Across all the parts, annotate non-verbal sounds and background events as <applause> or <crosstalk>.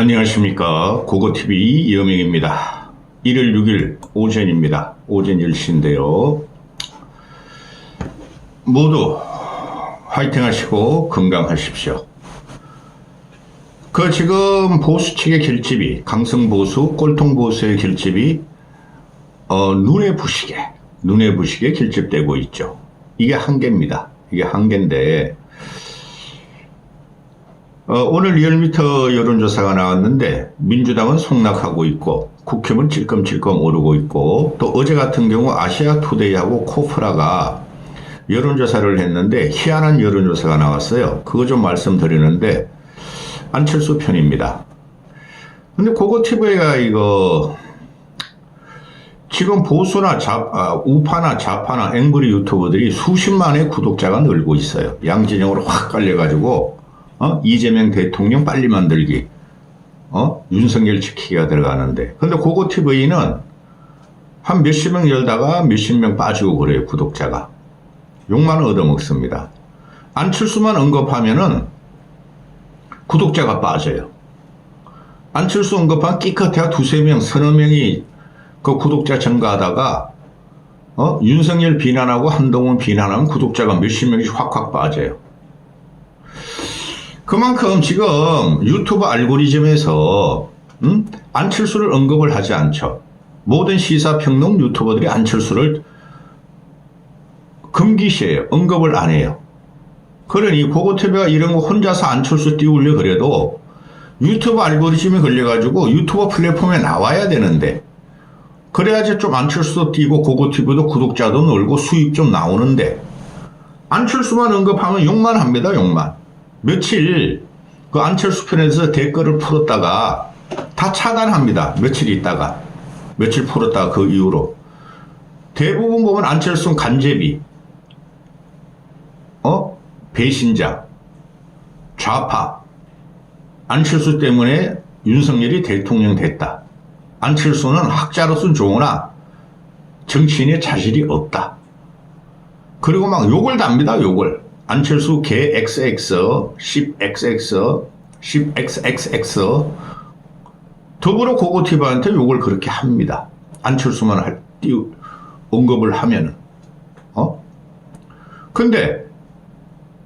안녕하십니까. 고고TV 이여명입니다. 1월 6일 오전입니다. 오전 10시인데요. 모두 화이팅 하시고 건강하십시오. 그 지금 보수 측의 결집이, 강성 보수, 꼴통 보수의 결집이 어, 눈에 부시게, 눈에 부시게 결집되고 있죠. 이게 한계입니다. 이게 한계인데, 어, 오늘 리얼미터 여론조사가 나왔는데 민주당은 속락하고 있고 국힘은 찔끔찔끔 오르고 있고 또 어제 같은 경우 아시아투데이하고 코프라가 여론조사를 했는데 희한한 여론조사가 나왔어요. 그거 좀 말씀드리는데 안철수 편입니다. 근데 그거 TV가 이거 지금 보수나 좌, 아, 우파나 좌파나 앵그리 유튜버들이 수십만의 구독자가 늘고 있어요. 양진영으로 확 깔려가지고 어? 이재명 대통령 빨리 만들기, 어? 윤석열 지키기가 들어가는데. 근데 고고 TV는 한 몇십 명 열다가 몇십 명 빠지고 그래요, 구독자가. 욕만 얻어먹습니다. 안철수만 언급하면은 구독자가 빠져요. 안철수 언급한 끼컷해야 두세 명, 서너 명이 그 구독자 증가하다가 어? 윤석열 비난하고 한동훈 비난하면 구독자가 몇십 명씩 확확 빠져요. 그만큼 지금 유튜브 알고리즘에서 음? 안철수를 언급을 하지 않죠. 모든 시사평론 유튜버들이 안철수를 금기시해요. 언급을 안 해요. 그러니 고고TV가 이런 거 혼자서 안철수 띄우려 그래도 유튜브 알고리즘에 걸려가지고 유튜버 플랫폼에 나와야 되는데 그래야지 좀 안철수도 띄고 고고TV도 구독자도 늘고 수입 좀 나오는데 안철수만 언급하면 욕만 합니다. 욕만. 며칠 그 안철수 편에서 댓글을 풀었다가 다 차단합니다. 며칠 있다가 며칠 풀었다가 그 이후로 대부분 보면 안철수는 간제비, 어 배신자, 좌파, 안철수 때문에 윤석열이 대통령 됐다. 안철수는 학자로서는 좋으나 정치인의 자질이 없다. 그리고 막 욕을 답니다. 욕을. 안철수 개 XX, 10XX, 10XXX 더불어 고고티브한테 욕을 그렇게 합니다. 안철수만 할, 띄우, 언급을 하면은. 어? 근데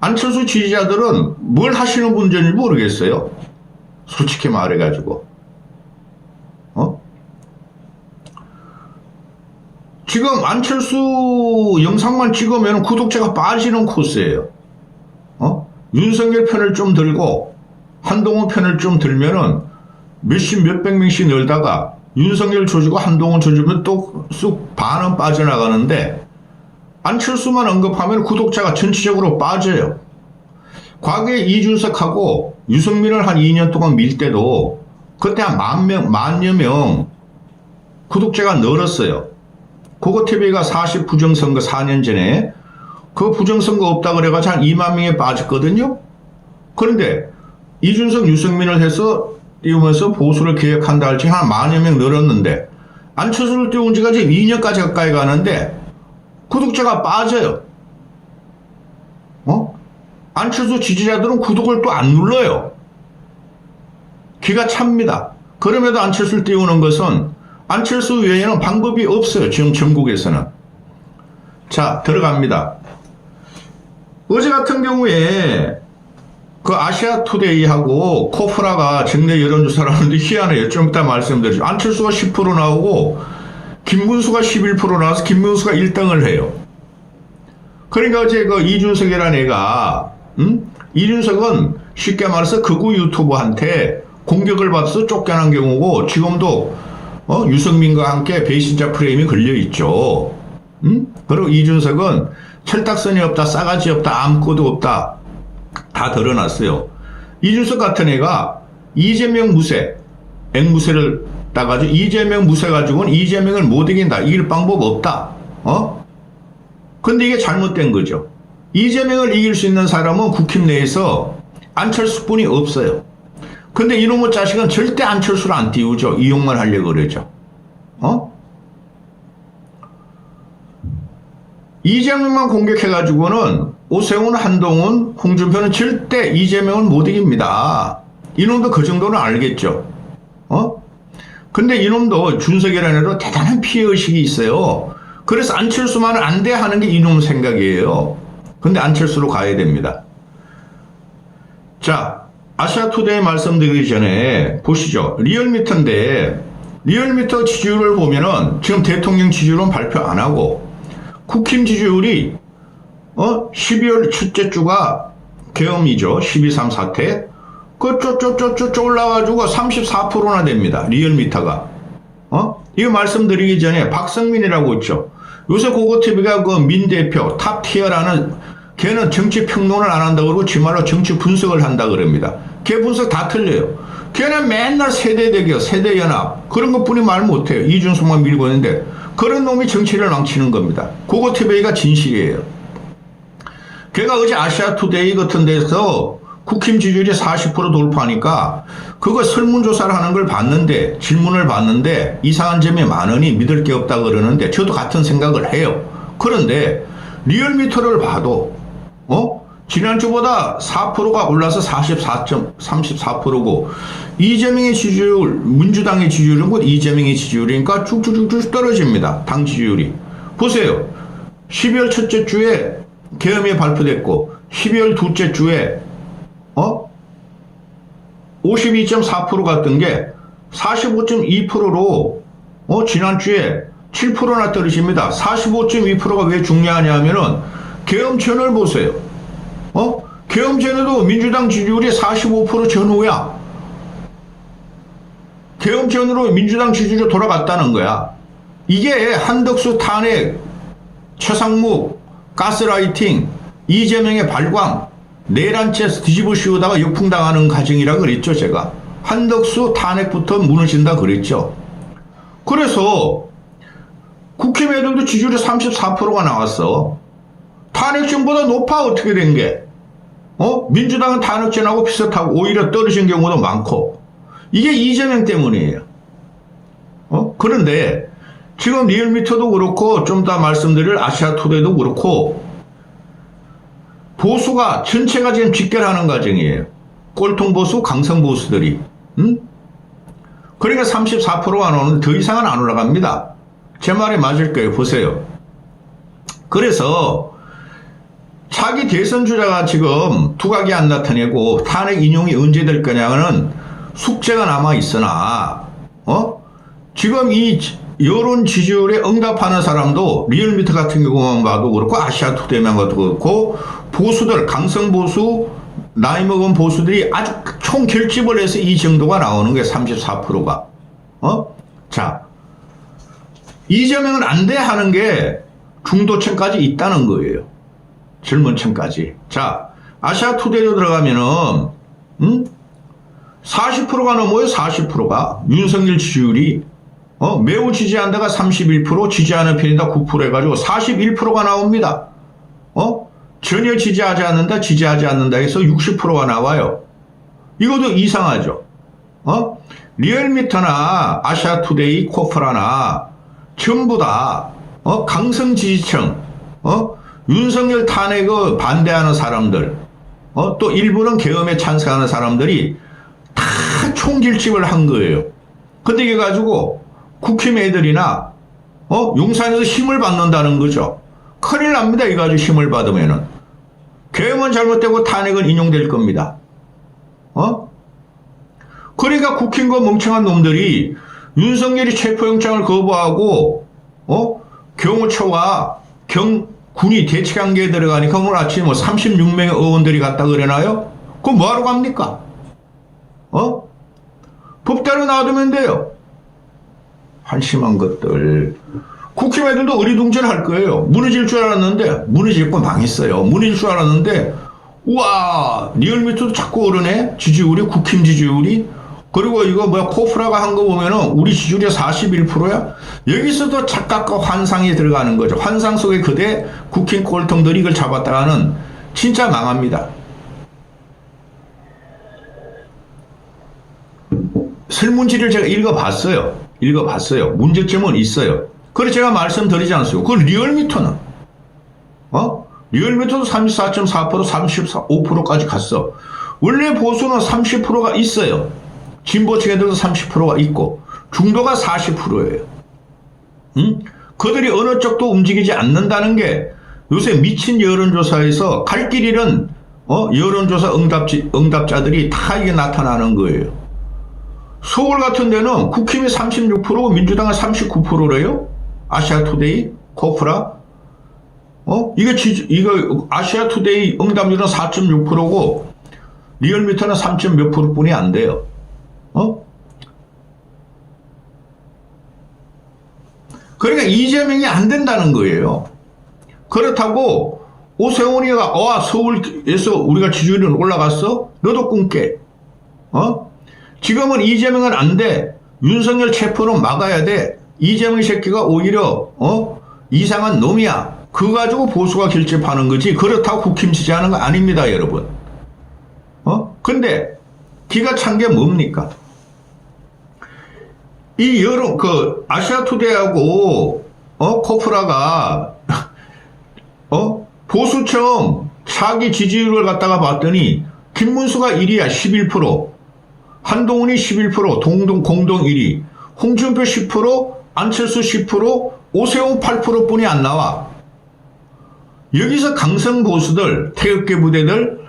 안철수 지지자들은 뭘 하시는 분인지 모르겠어요. 솔직히 말해가지고. 지금 안철수 영상만 찍으면 구독자가 빠지는 코스예요. 어? 윤석열 편을 좀 들고 한동훈 편을 좀 들면은 몇십 몇백 명씩 열다가 윤석열 조지고 한동훈 조지면 또 쑥 반은 빠져나가는데 안철수만 언급하면 구독자가 전체적으로 빠져요. 과거에 이준석하고 유승민을 한 2년 동안 밀 때도 그때 한 만 명, 만여 명 구독자가 늘었어요. 고고TV가 40 부정선거 4년 전에 그 부정선거 없다 그래가지고 한 2만 명에 빠졌거든요. 그런데 이준석, 유승민을 해서 띄우면서 보수를 계획한다 할지 한 만여 명 늘었는데 안철수를 띄운 지가 지금 2년까지 가까이 가는데 구독자가 빠져요. 어? 안철수 지지자들은 구독을 또 안 눌러요. 기가 찹니다. 그럼에도 안철수를 띄우는 것은 안철수 외에는 방법이 없어요. 지금 전국에서는. 자, 들어갑니다. 어제 같은 경우에 그 아시아 투데이하고 코프라가 정례 여론조사를 하는데 희한해요. 좀 이따 말씀드리죠. 안철수가 10% 나오고 김문수가 11% 나와서 김문수가 1등을 해요. 그러니까 어제 그 이준석이라는 애가, 음? 이준석은 쉽게 말해서 극우 유튜버한테 공격을 받아서 쫓겨난 경우고 지금도 어? 유승민과 함께 배신자 프레임이 걸려 있죠. 음? 그리고 이준석은 철딱선이 없다, 싸가지 없다, 아무것도 없다. 다 드러났어요. 이준석 같은 애가 이재명 무쇠, 앵무새를 따가지고 이재명 무쇠 가지고는 이재명을 못 이긴다. 이길 방법 없다. 어? 근데 이게 잘못된 거죠. 이재명을 이길 수 있는 사람은 국힘 내에서 안철수뿐이 없어요. 근데 이놈의 자식은 절대 안철수를 안 띄우죠. 이용만 하려고 그러죠. 어? 이재명만 공격해가지고는 오세훈, 한동훈, 홍준표는 절대 이재명을 못 이깁니다. 이놈도 그 정도는 알겠죠. 어? 근데 이놈도 준석이라는 애도 대단한 피해의식이 있어요. 그래서 안철수만은 안 돼 하는 게 이놈 생각이에요. 근데 안철수로 가야 됩니다. 자, 아시아투데이 말씀드리기 전에 보시죠. 리얼미터인데, 리얼미터 지지율을 보면은 지금 대통령 지지율은 발표 안 하고, 국힘 지지율이, 어, 12월 첫째 주가 계엄이죠. 12, 3 사태. 그 쪼쪼쪼쪼 올라가지고 34%나 됩니다. 리얼미터가. 어? 이거 말씀드리기 전에 박성민이라고 있죠. 요새 고고TV가 그 민 대표 탑티어라는 걔는 정치 평론을 안 한다 그러고 지말로 정치 분석을 한다 그럽니다. 걔 분석 다 틀려요. 걔는 맨날 세대 대결, 세대 연합 그런 것뿐이 말 못해요. 이준석만 밀고 있는데 그런 놈이 정치를 망치는 겁니다. 고고TV가 진실이에요. 걔가 어제 아시아투데이 같은 데서 국힘 지지율이 40% 돌파하니까 그거 설문조사를 하는 걸 봤는데 질문을 봤는데 이상한 점이 많으니 믿을 게 없다 그러는데 저도 같은 생각을 해요. 그런데 리얼미터를 봐도 어? 지난주보다 4%가 올라서 44.34%고 이재명의 지지율, 민주당의 지지율은 곧 이재명의 지지율이니까 쭉쭉쭉쭉 떨어집니다. 당 지지율이. 보세요. 12월 첫째 주에 계엄이 발표됐고 12월 둘째 주에 어? 52.4% 갔던 게 45.2%로 어, 지난주에 7%나 떨어집니다. 45.2%가 왜 중요하냐면은 계엄천을 보세요. 어? 계엄전에도 민주당 지지율이 45% 전후야. 계엄전으로 민주당 지지율이 돌아갔다는 거야. 이게 한덕수 탄핵, 최상무, 가스라이팅, 이재명의 발광, 내란죄 뒤집어 씌우다가 역풍당하는 과정이라 그랬죠, 제가. 한덕수 탄핵부터 무너진다 그랬죠. 그래서 국힘 애들도 지지율이 34%가 나왔어. 탄핵전보다 높아, 어떻게 된 게. 어? 민주당은 탄핵전하고 비슷하고 오히려 떨어진 경우도 많고. 이게 이재명 때문이에요. 어? 그런데 지금 리얼미터도 그렇고 좀 더 말씀드릴 아시아투데이도 그렇고 보수가 전체가 지금 직결하는 과정이에요. 꼴통 보수, 강성 보수들이. 응? 그러니까 34%가 나오는데 더 이상은 안 올라갑니다. 제 말이 맞을 거예요. 보세요. 그래서 차기 대선 주자가 지금 두각이 안 나타내고 탄핵 인용이 언제 될 거냐는 숙제가 남아 있으나 어? 지금 이 여론 지지율에 응답하는 사람도 리얼미터 같은 경우만 봐도 그렇고 아시아 투데이만 봐도 그렇고 보수들 강성 보수 나이 먹은 보수들이 아주 총 결집을 해서 이 정도가 나오는 게 34%가 어? 자 이재명은 안 돼 하는 게 중도층까지 있다는 거예요. 젊은 층까지. 자, 아시아 투데이로 들어가면은, 음? 40%가 넘어요, 40%가. 윤석열 지지율이. 어, 매우 지지한다가 31%, 지지하는 편이다 9% 해가지고 41%가 나옵니다. 어? 전혀 지지하지 않는다, 지지하지 않는다 해서 60%가 나와요. 이것도 이상하죠. 어? 리얼미터나 아시아투데이, 코프라나 전부 다 어? 강성 지지층, 어? 윤석열 탄핵을 반대하는 사람들, 어? 또 일부는 계엄에 찬성하는 사람들이 다 총길집을 한 거예요. 근데 이게 가지고 국힘 애들이나 어? 용산에서 힘을 받는다는 거죠. 큰일 납니다. 이거 가지고 힘을 받으면은. 계엄은 잘못되고 탄핵은 인용될 겁니다. 어? 그러니까 국힘과 멍청한 놈들이 윤석열이 체포영장을 거부하고 어? 경호처와 경 군이 대치관계에 들어가니까 오늘 아침에 뭐 36명의 의원들이 갔다 그러나요? 그럼 뭐하러 갑니까? 어? 법대로 놔두면 돼요. 한심한 것들. 국힘 애들도 어리둥절할 거예요. 무너질 줄 알았는데 무너질고 망했어요. 무너질 줄 알았는데 우와 리얼미터도 자꾸 오르네. 지지율이 국힘 지지율이 그리고 이거 뭐야 코프라가 한 거 보면은 우리 지지율이 41%야. 여기서도 착각과 환상이 들어가는 거죠. 환상 속에 그대 국힘 꼴통들이 이걸 잡았다가는 진짜 망합니다. 설문지를 제가 읽어봤어요. 읽어봤어요. 문제점은 있어요. 그래 제가 말씀드리지 않습니까? 그 리얼미터는 어? 리얼미터도 34.4% 35%까지 갔어. 원래 보수는 30%가 있어요. 진보 측에도 30%가 있고 중도가 40%예요. 응? 그들이 어느 쪽도 움직이지 않는다는 게 요새 미친 여론조사에서 갈 길 잃은 어? 여론조사 응답지, 응답자들이 다 이게 나타나는 거예요. 서울 같은 데는 국힘이 36%고 민주당은 39%래요? 아시아투데이, 코프라. 어? 이게 지, 이거 아시아투데이 응답률은 4.6%고 리얼미터는 3. 몇 프로 뿐이 안 돼요. 어? 그러니까 이재명이 안 된다는 거예요. 그렇다고 오세훈이가 와 서울에서 우리가 지지율이 올라갔어? 너도 꿈깨. 어? 지금은 이재명은 안 돼. 윤석열 체포는 막아야 돼. 이재명 새끼가 오히려 어? 이상한 놈이야. 그거 가지고 보수가 결집하는 거지. 그렇다고 국힘 지지하는 거 아닙니다, 여러분. 어? 근데 기가 찬 게 뭡니까? 이 여론 그 아시아 투데이하고 어 코프라가 <laughs> 어 보수청 차기 지지율을 갖다가 봤더니 김문수가 1위야 11% 한동훈이 11% 동동 공동 1위 홍준표 10% 안철수 10% 오세훈 8% 뿐이 안 나와. 여기서 강성 보수들 태극기 부대들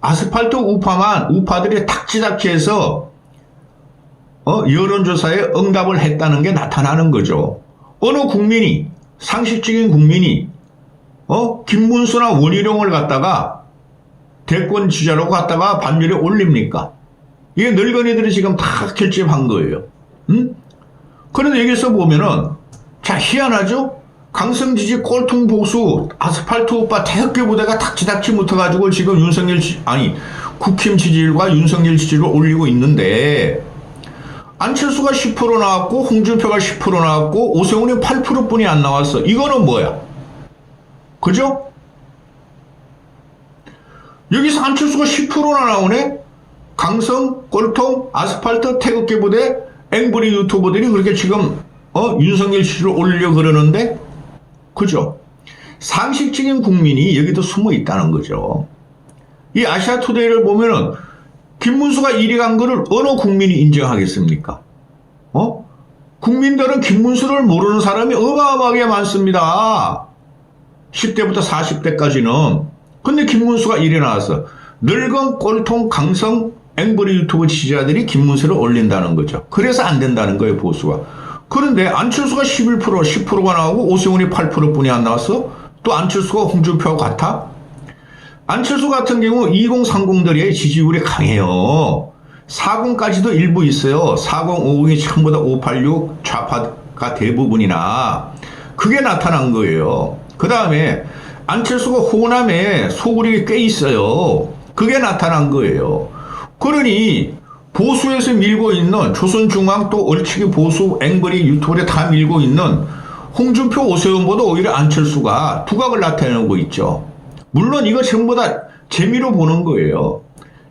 아스팔트 우파만 우파들이 탁지닥지해서 어, 여론조사에 응답을 했다는 게 나타나는 거죠. 어느 국민이 상식적인 국민이 어 김문수나 원희룡을 갖다가 대권 주자로 갖다가 반열에 올립니까? 이게 늙은이들이 지금 다 결집한 거예요. 응? 그런데 여기서 보면은 자 희한하죠? 강성 지지 꼴통 보수 아스팔트 오빠 태극기 부대가 닥치닥치 못해가지고 지금 윤석열 지, 아니 국힘 지지율과 윤석열 지지율을 올리고 있는데 안철수가 10% 나왔고 홍준표가 10% 나왔고 오세훈이 8%뿐이 안 나왔어. 이거는 뭐야? 그죠? 여기서 안철수가 10%나 나오네? 강성, 꼴통, 아스팔트, 태극기 부대, 앵브리 유튜버들이 그렇게 지금 어? 윤석열 씨를 올리려 그러는데 그죠? 상식적인 국민이 여기도 숨어 있다는 거죠. 이 아시아 투데이를 보면은 김문수가 1위 간 거를 어느 국민이 인정하겠습니까? 어? 국민들은 김문수를 모르는 사람이 어마어마하게 많습니다. 10대부터 40대까지는. 근데 김문수가 1위 나왔어. 늙은 꼴통 강성 앵벌이 유튜브 지지자들이 김문수를 올린다는 거죠. 그래서 안 된다는 거예요, 보수가. 그런데 안철수가 11%, 10%가 나오고 오세훈이 8% 뿐이 안 나왔어? 또 안철수가 홍준표하고 같아? 안철수 같은 경우 2030들의 지지율이 강해요. 40까지도 일부 있어요. 40, 50이 전부 다586 좌파가 대부분이나 그게 나타난 거예요. 그 다음에 안철수가 호남에 소굴이 꽤 있어요. 그게 나타난 거예요. 그러니 보수에서 밀고 있는 조선중앙 또 얼치기 보수 앵벌이 유튜브에 다 밀고 있는 홍준표 오세훈보다 오히려 안철수가 두각을 나타내고 있죠. 물론 이거 전부 다 재미로 보는 거예요.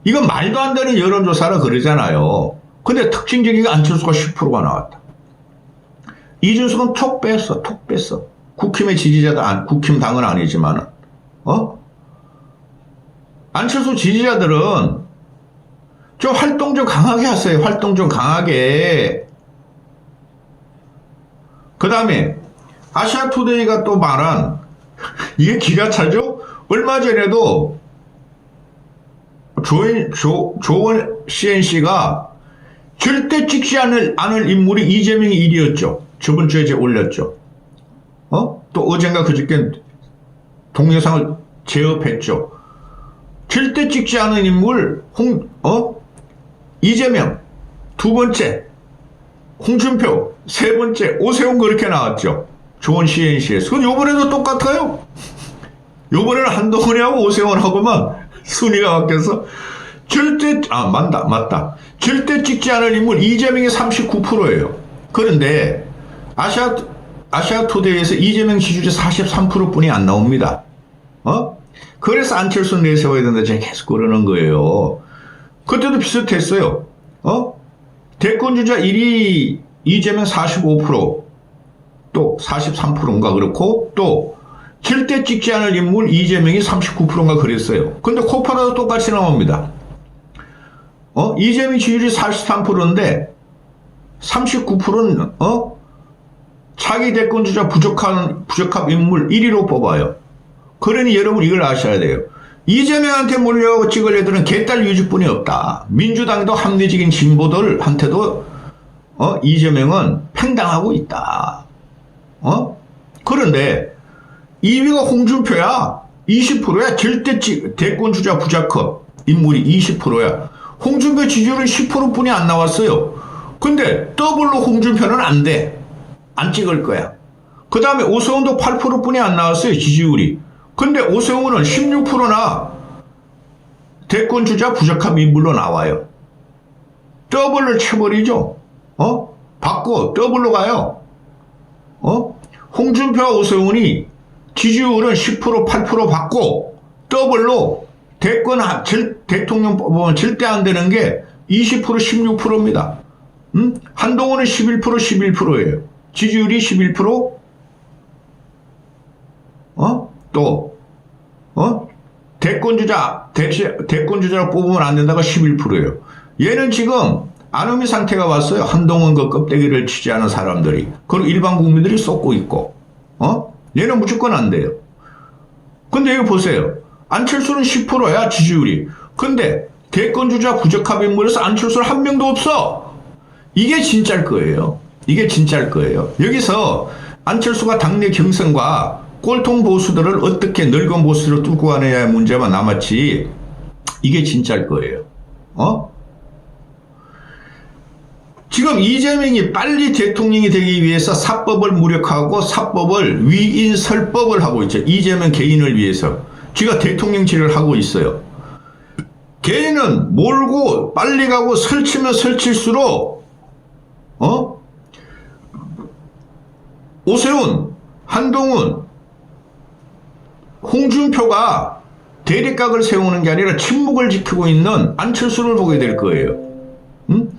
이건 말도 안 되는 여론조사라 그러잖아요. 근데 특징적인 게 안철수가 10%가 나왔다. 이준석은 톡 뺐어, 톡 뺐어. 국힘의 지지자도 안, 국힘 당은 아니지만은, 어? 안철수 지지자들은 좀 활동 좀 강하게 하세요. 활동 좀 강하게. 그 다음에 아시아투데이가 또 말한 <laughs> 이게 기가 차죠? 얼마 전에도 조인, 조, 조원 CNC가 절대 찍지 않을, 않을 인물이 이재명이 1위였죠. 저번 주에 제가 올렸죠. 어? 또 어젠가 그저께 동영상을 제업했죠. 절대 찍지 않은 인물, 홍, 어? 이재명. 두 번째, 홍준표. 세 번째, 오세훈 그렇게 나왔죠. 조원 CNC에서. 그건 요번에도 똑같아요. 요번에는 한동훈이하고 오세훈하고만 순위가 바뀌어서 절대 아 맞다 맞다 절대 찍지 않을 인물 이재명이 39%예요. 그런데 아시아 아시아 투데이에서 이재명 지지율이 43%뿐이 안 나옵니다. 어? 그래서 안철수 내세워야 된다 제가 계속 그러는 거예요. 그때도 비슷했어요. 어? 대권 주자 1위 이재명 45%또 43%인가 그렇고 또 절대 찍지 않을 인물 이재명이 39%인가 그랬어요. 근데 코파라도 똑같이 나옵니다. 어? 이재명 지지율이 43%인데 39%는 어? 차기 대권 주자 부족한 부적합 인물 1위로 뽑아요. 그러니 여러분 이걸 아셔야 돼요. 이재명한테 몰려가고 찍을 애들은 개딸 유지뿐이 없다. 민주당도 합리적인 진보들한테도 어? 이재명은 팽당하고 있다. 어? 그런데 2위가 홍준표야. 20%야. 절대 지- 대권 주자 부자컵 인물이 20%야. 홍준표 지지율은 10%뿐이 안 나왔어요. 근데 더블로 홍준표는 안 돼. 안 찍을 거야. 그 다음에 오세훈도 8%뿐이 안 나왔어요. 지지율이. 근데 오세훈은 16%나 대권 주자 부적합 인물로 나와요. 더블을 쳐버리죠. 어? 받고 더블로 가요. 어? 홍준표와 오세훈이 지지율은 10% 8% 받고 더블로 대권 하- 질- 대통령 뽑으면 절대 안 되는 게 20% 16%입니다. 음? 한동훈은 11% 11%예요. 지지율이 11% 어? 또 어? 대권 주자 대, 대권 주자를 뽑으면 안 된다가 11%예요. 얘는 지금 안음이 상태가 왔어요. 한동훈 그 껍데기를 치지 않은 사람들이. 그리고 일반 국민들이 쏟고 있고. 어? 얘는 무조건 안 돼요. 근데 여기 보세요. 안철수는 10%야, 지지율이. 근데 대권 주자 부적합 인물에서 안철수는 한 명도 없어. 이게 진짜일 거예요. 이게 진짜일 거예요. 여기서 안철수가 당내 경선과 꼴통 보수들을 어떻게 늙은 보수로 뚫고 가느냐의 문제만 남았지. 이게 진짜일 거예요. 어? 지금 이재명이 빨리 대통령이 되기 위해서 사법을 무력하고 사법을 위인설법을 하고 있죠. 이재명 개인을 위해서. 지가 대통령질을 하고 있어요. 개인은 몰고 빨리 가고 설치면 설칠수록 어? 오세훈, 한동훈, 홍준표가 대립각을 세우는 게 아니라 침묵을 지키고 있는 안철수를 보게 될 거예요. 응?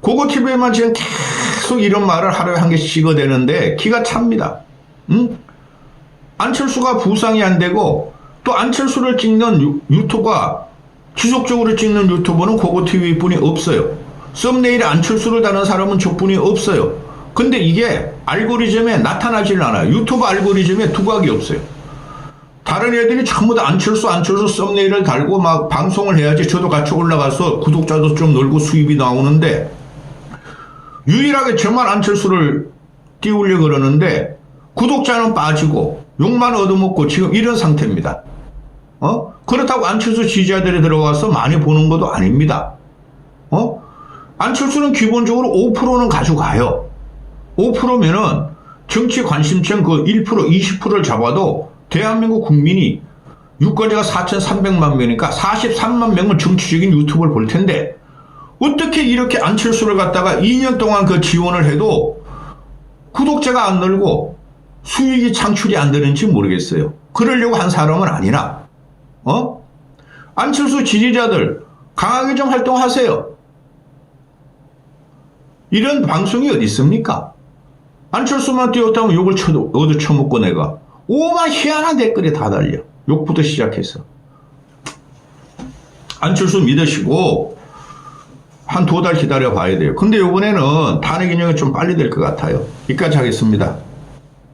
고고 TV에만 지금 계속 이런 말을 하루에 한 개씩 찍어대는데 기가 찹니다. 응? 안철수가 부상이 안 되고 또 안철수를 찍는 유, 유튜버 지속적으로 찍는 유튜버는 고고 TV뿐이 없어요. 썸네일에 안철수를 다는 사람은 저뿐이 없어요. 근데 이게 알고리즘에 나타나질 않아요. 유튜브 알고리즘에 두각이 없어요. 다른 애들이 전부 다 안철수 안철수 썸네일을 달고 막 방송을 해야지 저도 같이 올라가서 구독자도 좀 늘고 수입이 나오는데 유일하게 저만 안철수를 띄우려 그러는데 구독자는 빠지고 욕만 얻어먹고 지금 이런 상태입니다. 어? 그렇다고 안철수 지지자들이 들어가서 많이 보는 것도 아닙니다. 어? 안철수는 기본적으로 5%는 가져가요. 5%면은 정치 관심층 그 1%, 20%를 잡아도 대한민국 국민이 유권자가 4,300만 명이니까 43만 명은 정치적인 유튜브를 볼 텐데 어떻게 이렇게 안철수를 갖다가 2년 동안 그 지원을 해도 구독자가 안 늘고 수익이 창출이 안 되는지 모르겠어요. 그러려고 한 사람은 아니나. 어? 안철수 지지자들 강하게 좀 활동하세요. 이런 방송이 어디 있습니까? 안철수만 띄웠다면 욕을 쳐도 얻어 쳐먹고 내가 오만 희한한 댓글이 다 달려. 욕부터 시작해서. 안철수 믿으시고 한 두 달 기다려 봐야 돼요. 근데 이번에는 탄핵 인용이 좀 빨리 될 것 같아요. 여기까지 하겠습니다.